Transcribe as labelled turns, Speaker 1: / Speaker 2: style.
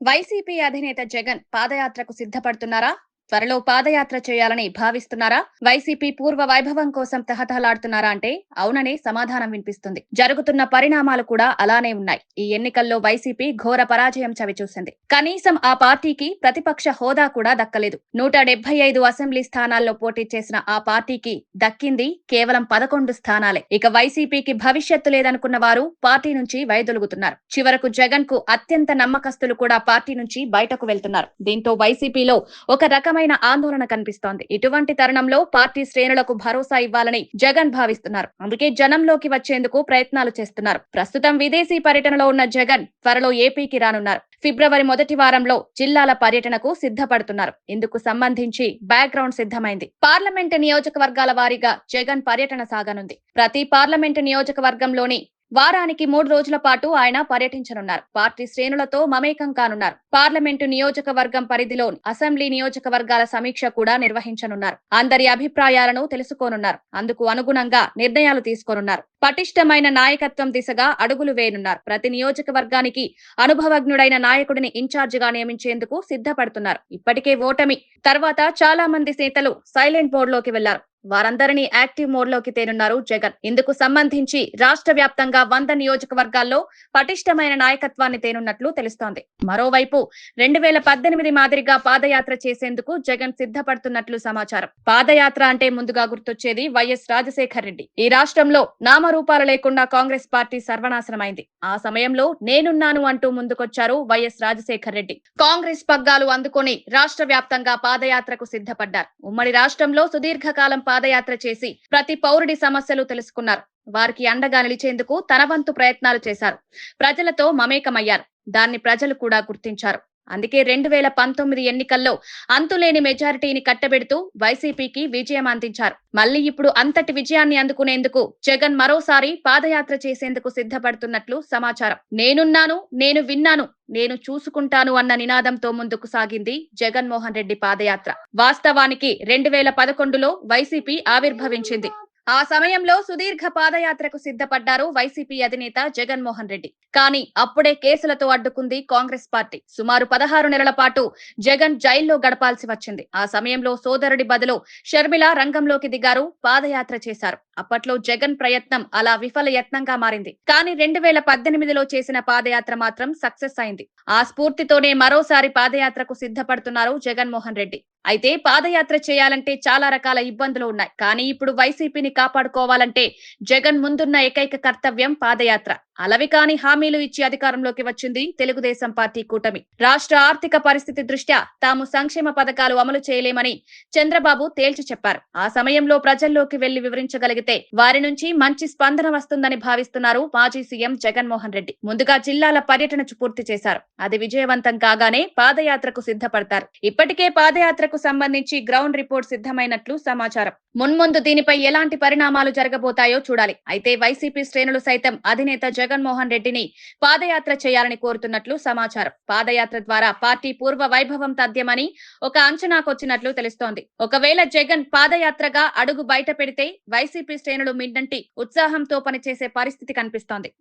Speaker 1: YCP అధినేత జగన్ పాదయాత్రకు సిద్ధపడుతున్నారా? త్వరలో పాదయాత్ర చేయాలని భావిస్తున్నారా? వైసీపీ పూర్వ వైభవం కోసం తహతహలాడుతున్నారా అంటే అవుననే సమాధానం వినిపిస్తుంది. జరుగుతున్న పరిణామాలు కూడా అలానే ఉన్నాయి. ఈ ఎన్నికల్లో వైసీపీ ఘోర పరాజయం చవిచూసింది. కనీసం ఆ పార్టీకి ప్రతిపక్ష హోదా కూడా దక్కలేదు. నూట డెబ్బై ఐదు అసెంబ్లీ స్థానాల్లో పోటీ చేసిన ఆ పార్టీకి దక్కింది కేవలం పదకొండు స్థానాలే. ఇక వైసీపీకి భవిష్యత్తు లేదనుకున్న వారు పార్టీ నుంచి వైదొలుగుతున్నారు. చివరకు జగన్కు అత్యంత నమ్మకస్తులు కూడా పార్టీ నుంచి బయటకు వెళ్తున్నారు. దీంతో వైసీపీలో ఒక రకమైన ఆందోళన కనిపిస్తోంది. ఇటువంటి తరుణంలో పార్టీ శ్రేణులకు భరోసా ఇవ్వాలని జగన్ భావిస్తున్నారు. అందుకే జనంలోకి వచ్చేందుకు ప్రయత్నాలు చేస్తున్నారు. ప్రస్తుతం విదేశీ పర్యటనలో ఉన్న జగన్ త్వరలో ఏపీకి రానున్నారు. ఫిబ్రవరి మొదటి వారంలో జిల్లాల పర్యటనకు సిద్ధపడుతున్నారు. ఇందుకు సంబంధించి బ్యాక్గ్రౌండ్ సిద్ధమైంది. పార్లమెంట్ నియోజకవర్గాల వారీగా జగన్ పర్యటన సాగనుంది. ప్రతి పార్లమెంట్ నియోజకవర్గంలోని వారానికి మూడు రోజుల పాటు ఆయన పర్యటించనున్నారు. పార్టీ శ్రేణులతో మమేకం కానున్నారు. పార్లమెంటు నియోజకవర్గం పరిధిలో అసెంబ్లీ నియోజకవర్గాల సమీక్ష కూడా నిర్వహించనున్నారు. అందరి అభిప్రాయాలను తెలుసుకోనున్నారు. అందుకు అనుగుణంగా నిర్ణయాలు తీసుకోనున్నారు. పటిష్టమైన నాయకత్వం దిశగా అడుగులు వేయనున్నారు. ప్రతి నియోజకవర్గానికి అనుభవజ్ఞుడైన నాయకుడిని ఇన్ఛార్జిగా నియమించేందుకు సిద్ధపడుతున్నారు. ఇప్పటికే ఓటమి. తర్వాత చాలా మంది నేతలు సైలెంట్ బోర్డులోకి లోకి వెళ్ళారు. వారందరినీ యాక్టివ్ మోడ్లోకి తేనున్నారు జగన్. ఇందుకు సంబంధించి రాష్ట్ర వ్యాప్తంగా వంద నియోజకవర్గాల్లో పటిష్టమైన నాయకత్వాన్ని తేనున్నట్లు తెలుస్తోంది. మరోవైపు రెండు వేల పద్దెనిమిది మాదిరిగా పాదయాత్ర చేసేందుకు జగన్ సిద్ధపడుతున్నట్లు సమాచారం. పాదయాత్ర అంటే ముందుగా గుర్తొచ్చేది వైఎస్ రాజశేఖర్ రెడ్డి. ఈ రాష్ట్రంలో నామరూపాలు లేకుండా కాంగ్రెస్ పార్టీ సర్వనాశనమైంది. ఆ సమయంలో నేనున్నాను అంటూ ముందుకొచ్చారు వైఎస్ రాజశేఖర్ రెడ్డి. కాంగ్రెస్ పగ్గాలు అందుకొని రాష్ట్ర వ్యాప్తంగా పాదయాత్రకు సిద్ధపడ్డారు. ఉమ్మడి రాష్ట్రంలో సుదీర్ఘకాలం పాదయాత్ర చేసి ప్రతి పౌరుడి సమస్యలు తెలుసుకున్నారు. వారికి అండగా నిలిచేందుకు తన వంతు ప్రయత్నాలు చేశారు. ప్రజలతో మమేకమయ్యారు. దాన్ని ప్రజలు కూడా గుర్తించారు. అందుకే రెండు వేల పంతొమ్మిది ఎన్నికల్లో అంతులేని మెజారిటీని కట్టబెడుతూ వైసీపీకి విజయం అందించారు. మళ్ళీ ఇప్పుడు అంతటి విజయాన్ని అందుకునేందుకు జగన్ మరోసారి పాదయాత్ర చేసేందుకు సిద్ధపడుతున్నట్లు సమాచారం. నేనున్నాను నేను విన్నాను నేను చూసుకుంటాను అన్న నినాదంతో ముందుకు సాగింది జగన్మోహన్ రెడ్డి పాదయాత్ర. వాస్తవానికి రెండు వేల పదకొండులో వైసీపీ ఆవిర్భవించింది. ఆ సమయంలో సుదీర్ఘ పాదయాత్రకు సిద్ధపడ్డారు వైసీపీ అధినేత జగన్మోహన్ రెడ్డి. కానీ అప్పుడే కేసులతో అడ్డుకుంది కాంగ్రెస్ పార్టీ. సుమారు పదహారు నెలల పాటు జగన్ జైల్లో గడపాల్సి వచ్చింది. ఆ సమయంలో సోదరుడి బదులు షర్మిల రంగంలోకి దిగారు పాదయాత్ర చేశారు. అప్పట్లో జగన్ ప్రయత్నం అలా విఫల యత్నంగా మారింది. కానీ రెండు వేల పద్దెనిమిదిలో చేసిన పాదయాత్ర మాత్రం సక్సెస్ అయింది. ఆ స్ఫూర్తితోనే మరోసారి పాదయాత్రకు సిద్ధపడుతున్నారు జగన్మోహన్ రెడ్డి. అయితే పాదయాత్ర చేయాలంటే చాలా రకాల ఇబ్బందులు ఉన్నాయి. కానీ ఇప్పుడు వైసీపీని కాపాడుకోవాలంటే జగన్ ముందున్న ఏకైక కర్తవ్యం పాదయాత్ర. అలవి కాని హామీలు ఇచ్చి అధికారంలోకి వచ్చింది తెలుగుదేశం పార్టీ కూటమి. రాష్ట్ర ఆర్థిక పరిస్థితి దృష్ట్యా తాము సంక్షేమ పథకాలు అమలు చేయలేమని చంద్రబాబు తేల్చి చెప్పారు. ఆ సమయంలో ప్రజల్లోకి వెళ్ళి వివరించగలిగితే వారి నుంచి మంచి స్పందన వస్తుందని భావిస్తున్నారు మాజీ సీఎం జగన్మోహన్ రెడ్డి. ముందుగా జిల్లాల పర్యటన పూర్తి చేశారు. అది విజయవంతం కాగానే పాదయాత్రకు సిద్ధపడతారు. ఇప్పటికే పాదయాత్రకు సంబంధించి గ్రౌండ్ రిపోర్ట్ సిద్ధమైనట్లు సమాచారం. మున్ముందు దీనిపై ఎలాంటి పరిణామాలు జరగబోతాయో చూడాలి. అయితే వైసీపీ శ్రేణులు సైతం అధినేత జగన్మోహన్ రెడ్డిని పాదయాత్ర చేయాలని కోరుతున్నట్లు సమాచారం. పాదయాత్ర ద్వారా పార్టీ పూర్వ వైభవం తథ్యమని ఒక అంచనాకొచ్చినట్లు తెలుస్తోంది. ఒకవేళ జగన్ పాదయాత్రగా అడుగు బయట పెడితే వైసీపీ శ్రేణులు మిన్నంటి ఉత్సాహంతో పనిచేసే పరిస్థితి కనిపిస్తోంది.